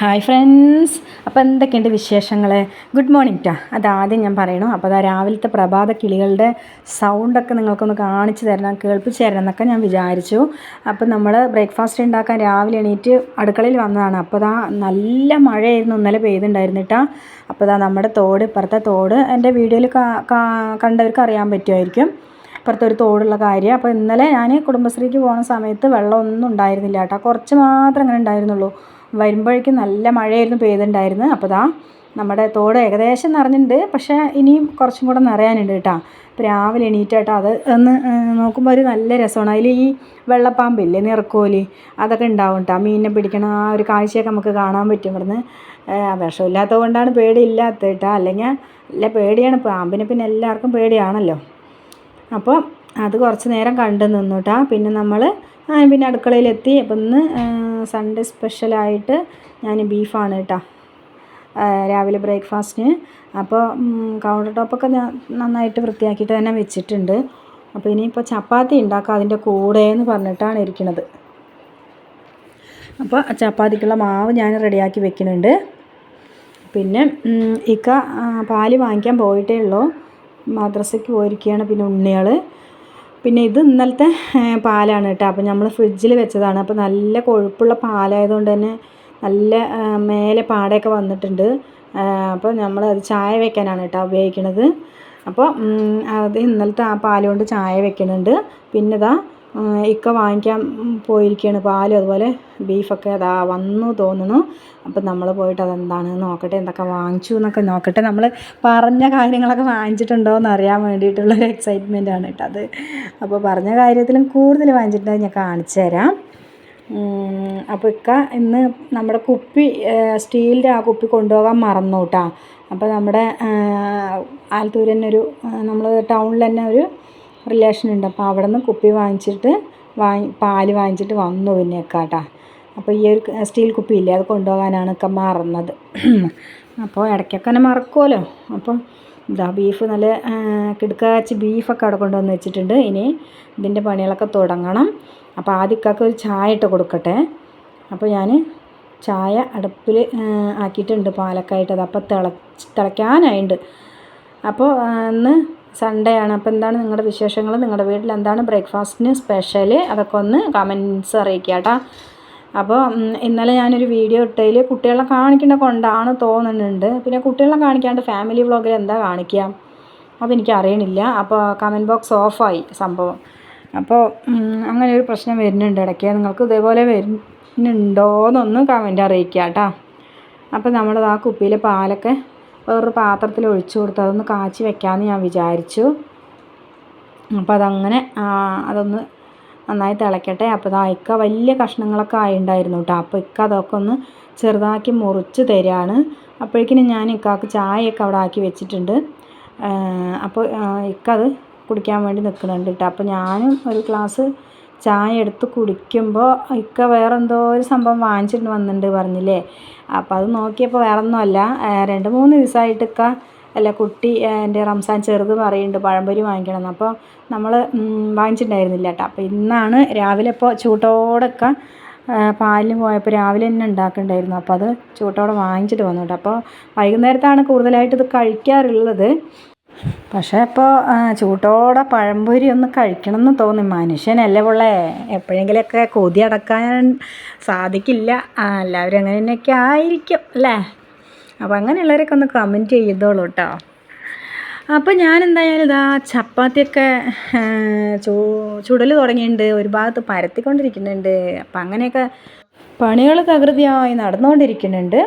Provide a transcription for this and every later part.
Hi friends അപ്പോൾ എന്തൊക്കെയുണ്ട് വിശേഷങ്ങൾ ഗുഡ് മോർണിംഗ് ടാ അതാദ്യം ഞാൻ പറയണു. അപ്പോൾ അതാ രാവിലത്തെ പ്രഭാത കിളികളുടെ സൗണ്ടൊക്കെ നിങ്ങൾക്കൊന്ന് കാണിച്ചു തരണം കേൾപ്പിച്ചു തരണം എന്നൊക്കെ ഞാൻ വിചാരിച്ചു. അപ്പോൾ നമ്മൾ ബ്രേക്ക്ഫാസ്റ്റ് ഉണ്ടാക്കാൻ രാവിലെ എണീറ്റ് അടുക്കളയിൽ വന്നതാണ്. അപ്പോൾ അതാ നല്ല മഴയായിരുന്നു. ഇന്നലെ പെയ്തുണ്ടായിരുന്നിട്ടാ അപ്പോൾ അതാ നമ്മുടെ തോട് ഇപ്പുറത്തെ തോട് എന്റെ വീഡിയോയിൽ കണ്ടവർക്ക് അറിയാൻ പറ്റുമായിരിക്കും. ഇപ്പുറത്തെ ഒരു തോടുള്ള കാര്യം. അപ്പോൾ ഇന്നലെ ഞാൻ കുടുംബശ്രീക്ക് പോകുന്ന സമയത്ത് വെള്ളമൊന്നും ഉണ്ടായിരുന്നില്ല കേട്ടോ കുറച്ച് മാത്രം അങ്ങനെ ഉണ്ടായിരുന്നുള്ളൂ. വരുമ്പോഴേക്കും നല്ല മഴയായിരുന്നു പെയ്തിട്ടുണ്ടായിരുന്നത് അപ്പോൾ ദാ നമ്മുടെ തോട് ഏകദേശം നിറഞ്ഞിട്ടുണ്ട്. പക്ഷേ ഇനിയും കുറച്ചും കൂടെ നിറയാനുണ്ട് കേട്ടോ. അപ്പോൾ രാവിലെ എണീറ്റാട്ടോ അത് ഒന്ന് നോക്കുമ്പോൾ ഒരു നല്ല രസമാണ്. അതിൽ ഈ വെള്ളപ്പാമ്പില്ലേ നിറക്കോലി അതൊക്കെ ഉണ്ടാവും കേട്ടോ. മീനിനെ പിടിക്കണ ആ ഒരു കാഴ്ചയൊക്കെ നമുക്ക് കാണാൻ പറ്റും ഇവിടുന്ന്. വിഷമില്ലാത്തത് കൊണ്ടാണ് പേടിയില്ലാത്തത് കേട്ടോ. അല്ലെങ്കിൽ നല്ല പേടിയാണ്. പാമ്പിനെ പിന്നെ എല്ലാവർക്കും പേടിയാണല്ലോ. അപ്പോൾ അത് കുറച്ച് നേരം കണ്ടു നിന്നു കേട്ടോ. പിന്നെ നമ്മൾ പിന്നെ അടുക്കളയിലെത്തി. അപ്പം ഇന്ന് സൺഡേ സ്പെഷ്യലായിട്ട് ഞാൻ ബീഫാണ് കേട്ടോ രാവിലെ ബ്രേക്ക്ഫാസ്റ്റിന് അപ്പോൾ കൗണ്ടർ ടോപ്പൊക്കെ ഞാൻ നന്നായിട്ട് വൃത്തിയാക്കിയിട്ട് തന്നെ വെച്ചിട്ടുണ്ട്. അപ്പോൾ ഇനിയിപ്പോൾ ചപ്പാത്തി ഉണ്ടാക്കുക അതിന്റെ കൂടെ എന്ന് പറഞ്ഞിട്ടാണ് ഇരിക്കുന്നത് അപ്പോൾ ചപ്പാത്തിക്കുള്ള മാവ് ഞാൻ റെഡിയാക്കി വെക്കുന്നുണ്ട്. പിന്നെ ഇക്ക പാൽ വാങ്ങിക്കാൻ പോയിട്ടേ ഉള്ളൂ. മദ്രസയ്ക്ക് പോയിരിക്കുകയാണ് പിന്നെ ഉണ്ണികൾ പിന്നെ ഇത് ഇന്നലത്തെ പാലാണ് കേട്ടോ അപ്പോൾ നമ്മൾ ഫ്രിഡ്ജിൽ വെച്ചതാണ്. അപ്പോൾ നല്ല കൊഴുപ്പുള്ള പാലായതുകൊണ്ട് തന്നെ നല്ല മേലെ പാടയൊക്കെ വന്നിട്ടുണ്ട്. അപ്പോൾ നമ്മൾ അത് ചായ വെക്കാനാണ് കേട്ടോ ഉപയോഗിക്കുന്നത് അപ്പോൾ അത് ഇന്നലത്തെ ആ പാൽ കൊണ്ട് ചായ വെക്കുന്നുണ്ട് പിന്നെ ഇതാ ഇക്ക വാങ്ങിക്കാൻ പോയിരിക്കുകയാണ് പാലും അതുപോലെ ബീഫൊക്കെ അതാ വന്നു തോന്നുന്നു. അപ്പം നമ്മൾ പോയിട്ട് അതെന്താണ് നോക്കട്ടെ എന്തൊക്കെ വാങ്ങിച്ചു എന്നൊക്കെ നോക്കട്ടെ. നമ്മൾ പറഞ്ഞ കാര്യങ്ങളൊക്കെ വാങ്ങിച്ചിട്ടുണ്ടോ എന്ന് അറിയാൻ വേണ്ടിയിട്ടുള്ളൊരു എക്സൈറ്റ്മെന്റ് ആണ് കേട്ടോ അത്. അപ്പോൾ പറഞ്ഞ കാര്യത്തിലും കൂടുതൽ വാങ്ങിച്ചിട്ടുണ്ടെങ്കിൽ ഞാൻ കാണിച്ചു തരാം. അപ്പോൾ ഇക്ക ഇന്ന് നമ്മുടെ കുപ്പി സ്റ്റീലിന്റെ ആ കുപ്പി കൊണ്ടുപോകാൻ മറന്നു കേട്ടോ. അപ്പോൾ നമ്മുടെ ആലത്തൂർ തന്നെ ഒരു നമ്മൾ ടൗണിൽ തന്നെ ഒരു റിലേഷൻ ഉണ്ട്. അപ്പോൾ അവിടെ നിന്ന് കുപ്പി വാങ്ങിച്ചിട്ട് വാങ്ങി പാൽ വാങ്ങിച്ചിട്ട് വന്നു പിന്നെ കേട്ടോ അപ്പോൾ ഈ ഒരു സ്റ്റീൽ കുപ്പി ഇല്ലേ അത് കൊണ്ടുപോകാനാണ് ഒക്കെ മറന്നത്. അപ്പോൾ ഇടയ്ക്കൊക്കെ തന്നെ മറക്കുമല്ലോ അപ്പോൾ ഇതാ ബീഫ് നല്ല കിടുക്കാച്ച് ബീഫൊക്കെ അവിടെ കൊണ്ടുവന്ന് വെച്ചിട്ടുണ്ട്. ഇനി ഇതിന്റെ പണികളൊക്കെ തുടങ്ങണം. അപ്പോൾ ആദ്യക്കൊക്കെ ഒരു ചായ ഇട്ട് കൊടുക്കട്ടെ. അപ്പോൾ ഞാൻ ചായ അടുപ്പിൽ ആക്കിയിട്ടുണ്ട് പാലൊക്കെ ആയിട്ട്. അത് അപ്പോൾ തിളച്ച് തിളയ്ക്കാനായിട്ടുണ്ട് അപ്പോൾ ഇന്ന് സൺഡേ ആണ് അപ്പോൾ എന്താണ് നിങ്ങളുടെ വിശേഷങ്ങൾ? നിങ്ങളുടെ വീട്ടിൽ എന്താണ് ബ്രേക്ക്ഫാസ്റ്റിന് സ്പെഷ്യൽ അതൊക്കെ ഒന്ന് കമൻസ് അറിയിക്കുക കേട്ടോ. അപ്പോൾ ഇന്നലെ ഞാനൊരു വീഡിയോ ഇട്ടതിൽ കുട്ടികളെ കാണിക്കേണ്ട കൊണ്ടാണ് തോന്നുന്നുണ്ട്. പിന്നെ കുട്ടികളെ കാണിക്കാണ്ട് ഫാമിലി വ്ളോഗിൽ എന്താ കാണിക്കുക? അതെനിക്ക് അറിയണില്ല. അപ്പോൾ കമന്റ് ബോക്സ് ഓഫായി സംഭവം. അപ്പോൾ അങ്ങനെ ഒരു പ്രശ്നം വരുന്നുണ്ട്. ഇടയ്ക്ക് നിങ്ങൾക്ക് ഇതേപോലെ വരുന്നുണ്ടോ എന്നൊന്ന് കമന്റ് അറിയിക്കുക കേട്ടോ. അപ്പോൾ നമ്മളത് ആ കുപ്പിയിലെ പാലൊക്കെ വേറൊരു പാത്രത്തിൽ ഒഴിച്ചു കൊടുത്ത്. അതൊന്ന് കാച്ചി വെക്കാമെന്ന് ഞാൻ വിചാരിച്ചു. അപ്പോൾ അതങ്ങനെ അതൊന്ന് നന്നായി തിളയ്ക്കട്ടെ അപ്പോൾ അത് ഇക്ക വലിയ കഷ്ണങ്ങളൊക്കെ ആയിട്ടുണ്ടായിരുന്നു കേട്ടോ. അപ്പോൾ ഇക്ക അതൊക്കെ ഒന്ന് ചെറുതാക്കി മുറിച്ച് തരികയാണ് അപ്പോഴേക്കിനും ഞാൻ ഇക്കാക്ക് ചായയൊക്കെ അവിടെ ആക്കി വെച്ചിട്ടുണ്ട്. അപ്പോൾ ഇക്ക അത് കുടിക്കാൻ വേണ്ടി നിൽക്കുന്നുണ്ട് കേട്ടോ. അപ്പോൾ ഞാനും ഒരു ഗ്ലാസ് ചായ എടുത്ത് കുടിക്കുമ്പോൾ ഇക്ക വേറെന്തോ ഒരു സംഭവം വാങ്ങിച്ചിട്ട് വന്നിട്ടുണ്ട് പറഞ്ഞില്ലേ? അപ്പോൾ അത് നോക്കിയപ്പോൾ വേറെ ഒന്നുമല്ല രണ്ട് മൂന്ന് ദിവസമായിട്ട് ഇക്ക അല്ല കുട്ടി എന്റെ റംസാൻ ചെറുത് പറയുന്നുണ്ട് പഴംപൊരി വാങ്ങിക്കണം അപ്പോൾ നമ്മൾ വാങ്ങിച്ചിട്ടുണ്ടായിരുന്നില്ല കേട്ടോ. അപ്പോൾ ഇന്നാണ് രാവിലെ ഇപ്പോൾ ചൂട്ടോടൊക്കെ പാലിന് പോയപ്പോൾ രാവിലെ തന്നെ ഉണ്ടാക്കുന്നുണ്ടായിരുന്നു അപ്പോൾ അത് ചൂട്ടോടെ വാങ്ങിച്ചിട്ട് വന്നു കേട്ടോ. അപ്പോൾ വൈകുന്നേരത്താണ് കൂടുതലായിട്ട് ഇത് കഴിക്കാറുള്ളത്. പക്ഷേ ഇപ്പോൾ ചൂട്ടോടെ പഴംപൊരി ഒന്ന് കഴിക്കണം എന്ന് തോന്നി. മനുഷ്യനല്ലേ പിള്ളേ? എപ്പോഴെങ്കിലുമൊക്കെ കൊതി അടക്കാൻ സാധിക്കില്ല. എല്ലാവരും അങ്ങനെ തന്നെയൊക്കെ ആയിരിക്കും അല്ലേ? അപ്പോൾ അങ്ങനെയുള്ളവരൊക്കെ ഒന്ന് കമന്റ് ചെയ്തോളൂ കേട്ടോ അപ്പോൾ ഞാൻ എന്തായാലും ഇതാ ചപ്പാത്തിയൊക്കെ ചൂ ചുടൽ തുടങ്ങിയിട്ടുണ്ട്. ഒരു ഭാഗത്ത് പരത്തിക്കൊണ്ടിരിക്കുന്നുണ്ട്. അപ്പം അങ്ങനെയൊക്കെ പണികൾ തകൃതിയായി നടന്നുകൊണ്ടിരിക്കുന്നുണ്ട്.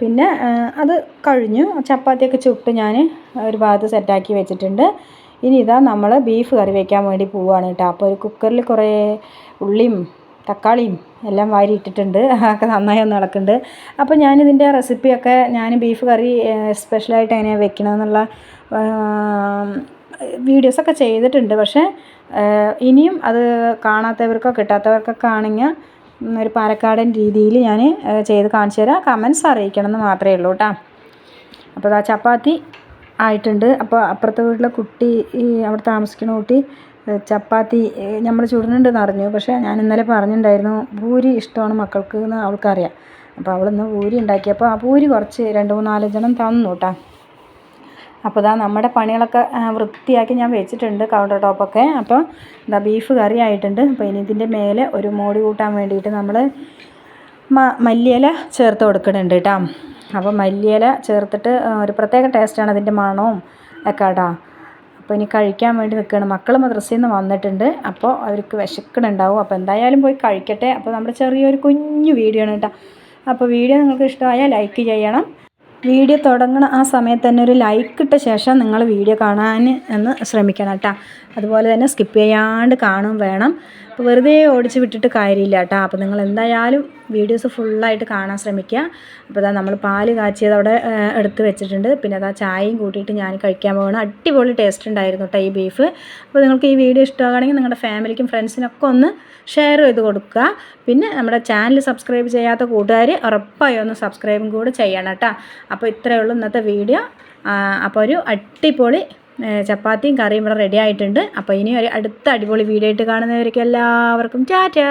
പിന്നെ അത് കഴിഞ്ഞു. ചപ്പാത്തിയൊക്കെ ചുട്ട് ഞാൻ ഒരു ഭാഗത്ത് സെറ്റാക്കി വെച്ചിട്ടുണ്ട്. ഇനി ഇതാ നമ്മൾ ബീഫ് കറി വയ്ക്കാൻ വേണ്ടി പോവുകയാണ് കേട്ടോ. അപ്പോൾ ഒരു കുക്കറിൽ കുറേ ഉള്ളിയും തക്കാളിയും എല്ലാം വാരി ഇട്ടിട്ടുണ്ട്. അതൊക്കെ നന്നായി ഒന്ന് ഇളക്കുന്നുണ്ട്. അപ്പോൾ ഞാനിതിന്റെ റെസിപ്പിയൊക്കെ ഞാൻ ബീഫ് കറി സ്പെഷ്യലായിട്ട് എങ്ങനെയാണ് വെക്കണമെന്നുള്ള വീഡിയോസൊക്കെ ചെയ്തിട്ടുണ്ട്. പക്ഷേ ഇനിയും അത് കാണാത്തവർക്കോ കിട്ടാത്തവർക്കൊക്കെ ആണെങ്കിൽ ഒരു പാലക്കാടൻ രീതിയിൽ ഞാൻ ചെയ്ത് കാണിച്ചു തരാം. കമൻസ് അറിയിക്കണം എന്ന് മാത്രമേ ഉള്ളൂ കേട്ടോ. അപ്പോൾ ആ ചപ്പാത്തി ആയിട്ടുണ്ട്. അപ്പോൾ അപ്പുറത്തെ വീട്ടിലെ കുട്ടി അവിടെ താമസിക്കുന്ന കുട്ടി ചപ്പാത്തി നമ്മൾ ചുടുന്നുണ്ടെന്ന് അറിഞ്ഞു. പക്ഷേ ഞാൻ ഇന്നലെ പറഞ്ഞിട്ടുണ്ടായിരുന്നു ഭൂരി ഇഷ്ടമാണ് മക്കൾക്ക് എന്ന് അവൾക്കറിയാം. അപ്പോൾ അവളിന്ന് പൂരി ഉണ്ടാക്കിയപ്പോൾ ആ പൂരി കുറച്ച് രണ്ട് മൂന്നാലഞ്ചെണ്ണം തന്നു കേട്ടോ. അപ്പോൾ ഇതാ നമ്മുടെ പണികളൊക്കെ വൃത്തിയാക്കി ഞാൻ വെച്ചിട്ടുണ്ട് കൗണ്ടർ ടോപ്പൊക്കെ അപ്പോൾ ഇതാ ബീഫ് കറി ആയിട്ടുണ്ട്. അപ്പോൾ ഇനി ഇതിന്റെ മേലെ ഒരു മോടി കൂട്ടാൻ വേണ്ടിയിട്ട് നമ്മൾ മ മല്ലിയില ചേർത്ത് കൊടുക്കുന്നുണ്ട് കേട്ടോ അപ്പോൾ മല്ലിയില ചേർത്തിട്ട് ഒരു പ്രത്യേക ടേസ്റ്റാണ് അതിന്റെ മണവും ഒക്കെ കേട്ടോ അപ്പോൾ ഇനി കഴിക്കാൻ വേണ്ടി നിൽക്കുകയാണ് മക്കൾ മദ്രസയിൽ നിന്ന് വന്നിട്ടുണ്ട്. അപ്പോൾ അവർക്ക് വിശക്കണുണ്ടാവും അപ്പോൾ എന്തായാലും പോയി കഴിക്കട്ടെ. അപ്പോൾ നമ്മുടെ ചെറിയൊരു കുഞ്ഞു വീഡിയോ ആണ് കേട്ടോ അപ്പോൾ വീഡിയോ നിങ്ങൾക്ക് ഇഷ്ടമായാൽ ലൈക്ക് ചെയ്യണം. വീഡിയോ തുടങ്ങണ ആ സമയത്ത് തന്നെ ഒരു ലൈക്ക് ഇട്ട ശേഷം നിങ്ങൾ വീഡിയോ കാണാൻ എന്ന് ശ്രമിക്കണം കേട്ടോ. അതുപോലെ തന്നെ സ്കിപ്പ് ചെയ്യാണ്ട് കാണും വേണം. അപ്പോൾ വെറുതെ ഓടിച്ച് വിട്ടിട്ട് കാര്യമില്ല കേട്ടോ അപ്പോൾ നിങ്ങൾ എന്തായാലും വീഡിയോസ് ഫുള്ളായിട്ട് കാണാൻ ശ്രമിക്കുക. അപ്പോൾ അതാ നമ്മൾ പാൽ കാച്ചിയത് അവിടെ എടുത്ത് വെച്ചിട്ടുണ്ട്. പിന്നെ അതാ ചായയും കൂട്ടിയിട്ട് ഞാൻ കഴിക്കാൻ പോകണം അടിപൊളി ടേസ്റ്റ് ഉണ്ടായിരുന്നു കേട്ടോ ഈ ബീഫ് അപ്പോൾ നിങ്ങൾക്ക് ഈ വീഡിയോ ഇഷ്ടമാണെങ്കിൽ നിങ്ങളുടെ ഫാമിലിക്കും ഫ്രണ്ട്സിനൊക്കെ ഒന്ന് ഷെയർ ചെയ്ത് കൊടുക്കുക. പിന്നെ നമ്മുടെ ചാനൽ സബ്സ്ക്രൈബ് ചെയ്യാത്ത കൂട്ടുകാർ ഉറപ്പായി ഒന്ന് സബ്സ്ക്രൈബും കൂടെ ചെയ്യണം കേട്ടോ അപ്പോൾ ഇത്രയേ ഉള്ളൂ ഇന്നത്തെ വീഡിയോ അപ്പോൾ ഒരു അടിപൊളി ചപ്പാത്തിയും കറിയും ഇവിടെ റെഡി ആയിട്ടുണ്ട്. അപ്പോൾ ഇനി ഒരു അടുത്ത അടിപൊളി വീഡിയോ ആയിട്ട് കാണുന്നവർക്ക് എല്ലാവർക്കും ടാറ്റാ.